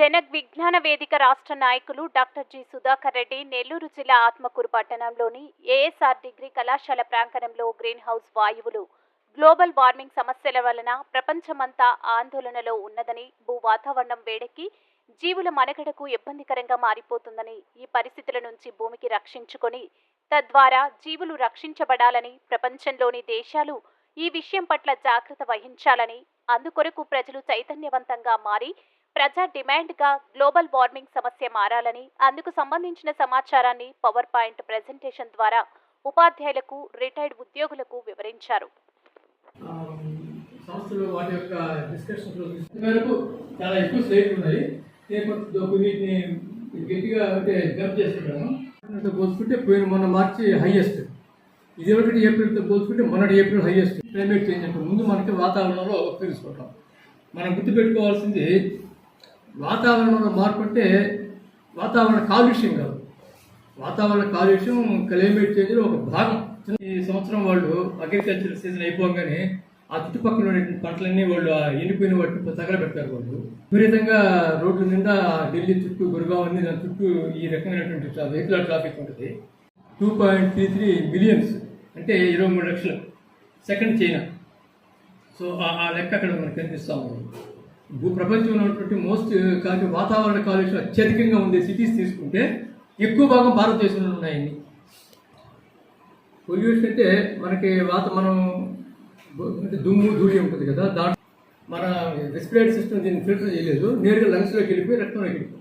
జనక్ విజ్ఞాన వేదిక రాష్ట్ర నాయకులు డాక్టర్ జి సుధాకర్ రెడ్డి నెల్లూరు జిల్లా ఆత్మకూరు పట్టణంలోని ఏఎస్ఆర్ డిగ్రీ కళాశాల ప్రాంగణంలో గ్రీన్ హౌస్ వాయువులు. గ్లోబల్ వార్మింగ్ సమస్యల వలన ప్రపంచమంతా ఆందోళనలో ఉన్నదని భూ వాతావరణం వేడెక్కి జీవుల మనుగడకు ఇబ్బందికరంగా మారిపోతుందని ఈ పరిస్థితుల నుంచి భూమికి రక్షించుకొని తద్వారా జీవులు రక్షించబడాలని ప్రపంచంలోని దేశాలు ఈ విషయం పట్ల జాగ్రత్త వహించాలని అందుకొరకు ప్రజలు చైతన్యవంతంగా మారి ప్రజా డిమాండ్గా గ్లోబల్ వార్మింగ్ సమస్య మారాలని అందుకు సంబంధించిన సమాచారాన్ని పవర్ పాయింట్ ప్రెజెంటేషన్ ద్వారా ఉపాధ్యాయులకు రిటైర్డ్ ఉద్యోగులకు వివరించారు. సంస్థలు వాటి యొక్క డిస్కషన్స్లో మేరకు చాలా ఎక్కువ స్లైడ్లు ఉన్నాయి. నేను కొంత కొన్నిటిని గట్టిగా అంటే జంప్ చేస్తున్నాను. పోల్చుకుంటే పోయిన మొన్న మార్చి హైయెస్ట్. ఇది ఒకటి ఏప్రిల్తో పోల్చుకుంటే మొన్నటి ఏప్రిల్ హైయెస్ట్. క్లైమేట్ చేంజ్ అంటే ముందు మనకి వాతావరణంలో తెలుసుకుంటాం మనం గుర్తుపెట్టుకోవాల్సింది వాతావరణంలో మార్పు అంటే వాతావరణ కాలుష్యం కాదు. వాతావరణ కాలుష్యం క్లైమేట్ చేంజ్లో ఒక భాగం. ఈ సంవత్సరం వాళ్ళు అగ్రికల్చర్ సీజన్ అయిపోగానే ఆ చుట్టుపక్కల ఉండేటువంటి పంటలన్నీ వాళ్ళు ఆ ఎండిపోయిన వాటిని తగలబెడతారు వాళ్ళు. విపరీతంగా రోడ్ల నిండా ఢిల్లీ చుట్టూ గురుగావ్ అన్ని దాని చుట్టూ ఈ రకమైనటువంటి వెహికల్ ట్రాఫిక్ ఉంటుంది. Two point three three millions అంటే ఇరవై మూడు లక్షలు. సెకండ్ చైనా సో ఆ- లెక్క అక్కడ మనకు కనిపిస్తూ ఉంది ప్రపంచంలో ఉన్నటువంటి మోస్ట్ కాకి వాతావరణ కాలుష్యం అత్యధికంగా ఉండే సిటీస్ తీసుకుంటే ఎక్కువ భాగం భారతదేశంలో ఉన్నాయండి పొల్యూషన్ అంటే మనకి వాత మనం అంటే దుమ్ము ధూళి ఉంటుంది కదా దాంట్లో మన రెస్పిరేటరీ సిస్టమ్ దీన్ని ఫిల్టర్ చేయలేదు. నేరుగా లంగ్స్లోకి వెళ్ళిపోయి రక్తంలోకి వెళ్ళిపోయి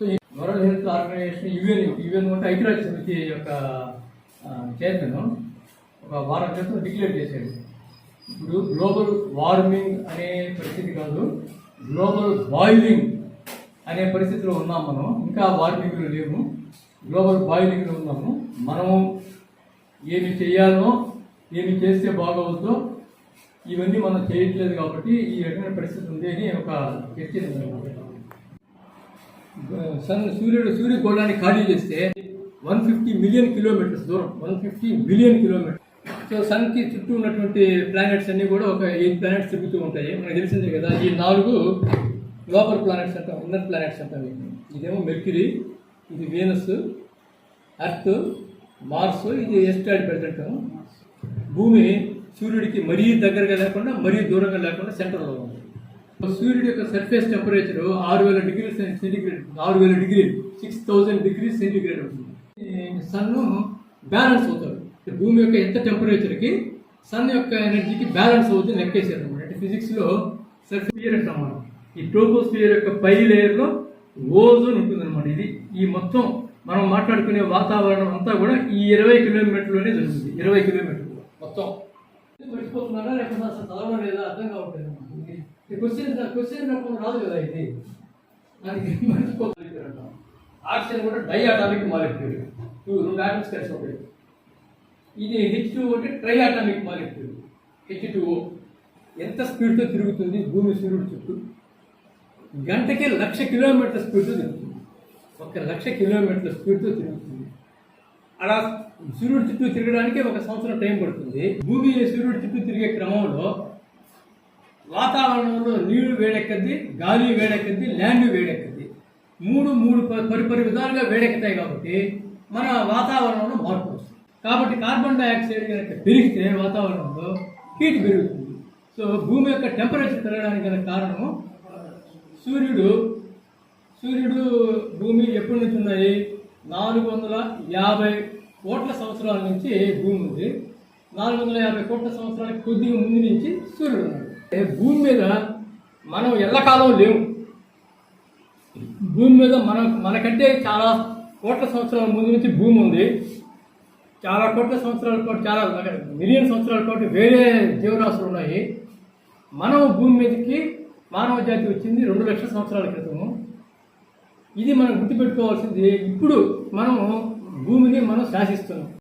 so world health organization UN UN అంటే ఐక్యరాజ్య సమితి యొక్క చైర్మన్ ఒక వారం క్రితం డిక్లేర్ చేశాడు ఇప్పుడు గ్లోబల్ వార్మింగ్ అనే పరిస్థితి కాదు గ్లోబల్ బాయిలింగ్ అనే పరిస్థితిలో ఉన్నాం మనం. ఇంకా వార్మింగ్లో లేము గ్లోబల్ బాయిలింగ్లో ఉన్నాము. మనము ఏమి చేయాలో ఏమి చేస్తే బాగవుతుందో ఇవన్నీ మనం చేయట్లేదు కాబట్టి ఈ రకమైన పరిస్థితి ఉంది అని ఒక చర్చ సన్ సూర్యుడు సూర్యగోళాన్ని ఖాళీ చేస్తే వన్ ఫిఫ్టీ మిలియన్ కిలోమీటర్స్ దూరం one fifty million kilometres so సన్కి చుట్టూ ఉన్నటువంటి ప్లానెట్స్ అన్నీ కూడా ఒక ఎయిట్ ప్లానెట్స్ తిరుగుతూ ఉంటాయి. మనకు తెలిసిందే కదా ఈ నాలుగు లోపర్ ప్లానెట్స్ అంటాం ఇన్నర్ ప్లానెట్స్ అంటాం ఇదేమో మెర్క్యూరీ ఇది వీనస్ అర్త్ మార్స్ ఇది ఎస్టాడ్ పెడుతుంటాం భూమి సూర్యుడికి మరీ దగ్గరగా లేకుండా మరీ దూరంగా లేకుండా సెంటర్లో ఉంది. సూర్యుడి యొక్క సర్ఫేస్ టెంపరేచర్ ఆరు వేల డిగ్రీ సెంటిగ్రేడ్ ఆరు వేల degree six thousand degree centigrade ఉంటుంది సన్ బ్యాలెన్స్ అవుతాడు భూమి యొక్క ఎంత టెంపరేచర్కి సన్ యొక్క ఎనర్జీకి బ్యాలెన్స్ అవుతుంది లెక్కేసారు అనమాట. అంటే ఫిజిక్స్లో సర్ఫియర్ అంటాం మనం. ఈ ట్రోపోస్ఫియర్ యొక్క పై లేయర్లో ఓజోన్ ఉంటుందన్నమాట ఇది ఈ మొత్తం మనం మాట్లాడుకునే వాతావరణం అంతా కూడా ఈ ఇరవై కిలోమీటర్లోనే జరుగుతుంది. ఇరవై కిలోమీటర్లు మొత్తం. మర్చిపోతున్నారా? లేకపోతే అసలు చదవడం లేదా అర్థం కావట్లేదు క్వశ్చన్ క్వశ్చన్ రకం రాదు కదా ఇది. దానికి మర్చిపోతారు ఆక్సిజన్ కూడా డై అటామిక్ మాలిక్యూల్ టూ రెండు ఆటమ్స్ కలిసి ఉంటాయి. ఇది హెచ్ టూ అంటే triatomic molecule H two ఎంత స్పీడ్తో తిరుగుతుంది? భూమి సూర్యుడు చుట్టూ. గంటకి లక్ష కిలోమీటర్ల స్పీడ్తో తిరుగుతుంది. ఒక లక్ష కిలోమీటర్ల స్పీడ్తో తిరుగుతుంది. అలా సూర్యుడు చుట్టూ తిరగడానికి ఒక సంవత్సరం టైం పడుతుంది. భూమి సూర్యుడు చుట్టూ తిరిగే క్రమంలో వాతావరణంలో నీళ్ళు వేడెక్కద్ది గాలి వేడెక్కద్ది ల్యాండ్ వేడెక్కద్ది మూడు మూడు పరిపరి విధాలుగా వేడెక్కుతాయి కాబట్టి మన వాతావరణంలో మార్పు వస్తుంది. కాబట్టి కార్బన్ డైఆక్సైడ్ కనుక పెరిగితే వాతావరణంలో హీట్ పెరుగుతుంది. సో భూమి యొక్క టెంపరేచర్ పెరగడానికి గల కారణము సూర్యుడు సూర్యుడు భూమి ఎప్పటి నుంచి ఉన్నాయి? నాలుగు వందల యాభై కోట్ల సంవత్సరాల నుంచి భూమి ఉంది. నాలుగు వందల యాభై కోట్ల సంవత్సరాలకు కొద్దిగా ముందు నుంచి సూర్యుడు ఉన్నాడు. భూమి మీద మనం ఎల్లకాలం లేవు భూమి మీద మనం మనకంటే చాలా కోట్ల సంవత్సరాల ముందు నుంచి భూమి ఉంది. చాలా కోట్ల సంవత్సరాల పాటు చాలా మిలియన్ సంవత్సరాల పాటు వేరే జీవరాశులు ఉన్నాయి. మనం భూమి మీదకి మానవ జాతి వచ్చింది రెండు లక్షల సంవత్సరాల క్రితము ఇది మనం గుర్తుపెట్టుకోవాల్సింది ఇప్పుడు మనము భూమిని మనం శాసిస్తున్నాం.